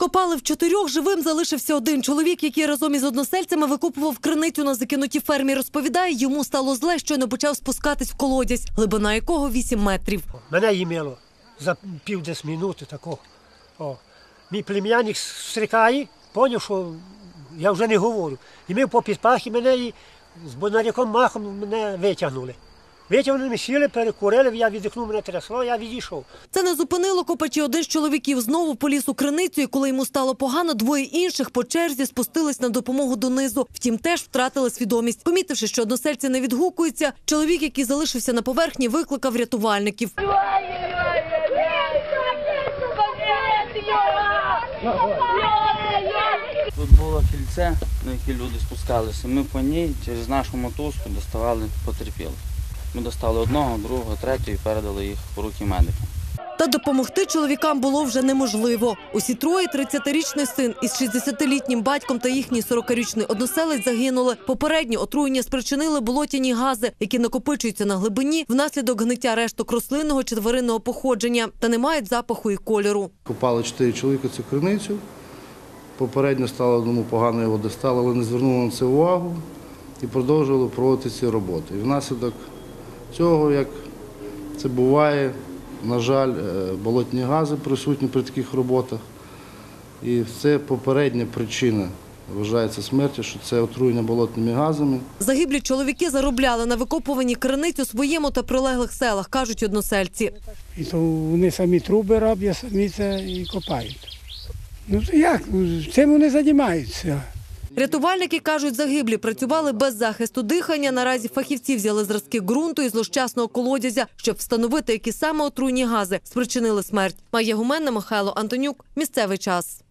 Копали в чотирьох, живим залишився один чоловік, який разом із односельцями викопував криницю на закинутій фермі. Розповідає, йому стало зле, щойно почав спускатись в колодязь, глибина якого 8 метрів. Мене їмило за пів десь минути такого. О. Мій плем'яник стрикає, поняв, що я вже не говорю. І ми по підпахі мене і з бонаряком махом мене витягнули. Витягнули, сіли, перекурили, я віддихнув, мене трясло, я відійшов. Це не зупинило копачі. Один з чоловіків знову поліз у криницю, і коли йому стало погано, двоє інших по черзі спустились на допомогу донизу. Втім, теж втратили свідомість. Помітивши, що односельці не відгукуються, чоловік, який залишився на поверхні, викликав рятувальників. Тут було кільце, на яке люди спускалися. Ми по ній через нашу мотузку доставали потерпілих. Ми достали одного, другого, третього і передали їх у руки медикам. Та допомогти чоловікам було вже неможливо. Усі троє 30-річний син із 60-літнім батьком та їхній 40-річний односелець загинули. Попередньо отруєння спричинили болотяні гази, які накопичуються на глибині внаслідок гниття решток рослинного чи тваринного походження та не мають запаху і кольору. Копали чотири чоловіка цю криницю. Попередньо стало одному погано його достало, але не звернули на це увагу і продовжували проводити ці роботи. І внаслідок цього, як це буває, на жаль, е, болотні гази присутні при таких роботах. І це попередня причина вважається смерті, що це отруєння болотними газами. Загиблі чоловіки заробляли на викопуванні криниць у своєму та прилеглих селах, кажуть односельці. І то вони самі труби роблять, самі це і копають. Ну як? Ну, Цим вони займаються. Рятувальники кажуть, загиблі працювали без захисту дихання. Наразі фахівці взяли зразки ґрунту і злощасного колодязя, щоб встановити, які саме отруйні гази спричинили смерть. Має гуменна Михайло Антонюк. Місцевий час.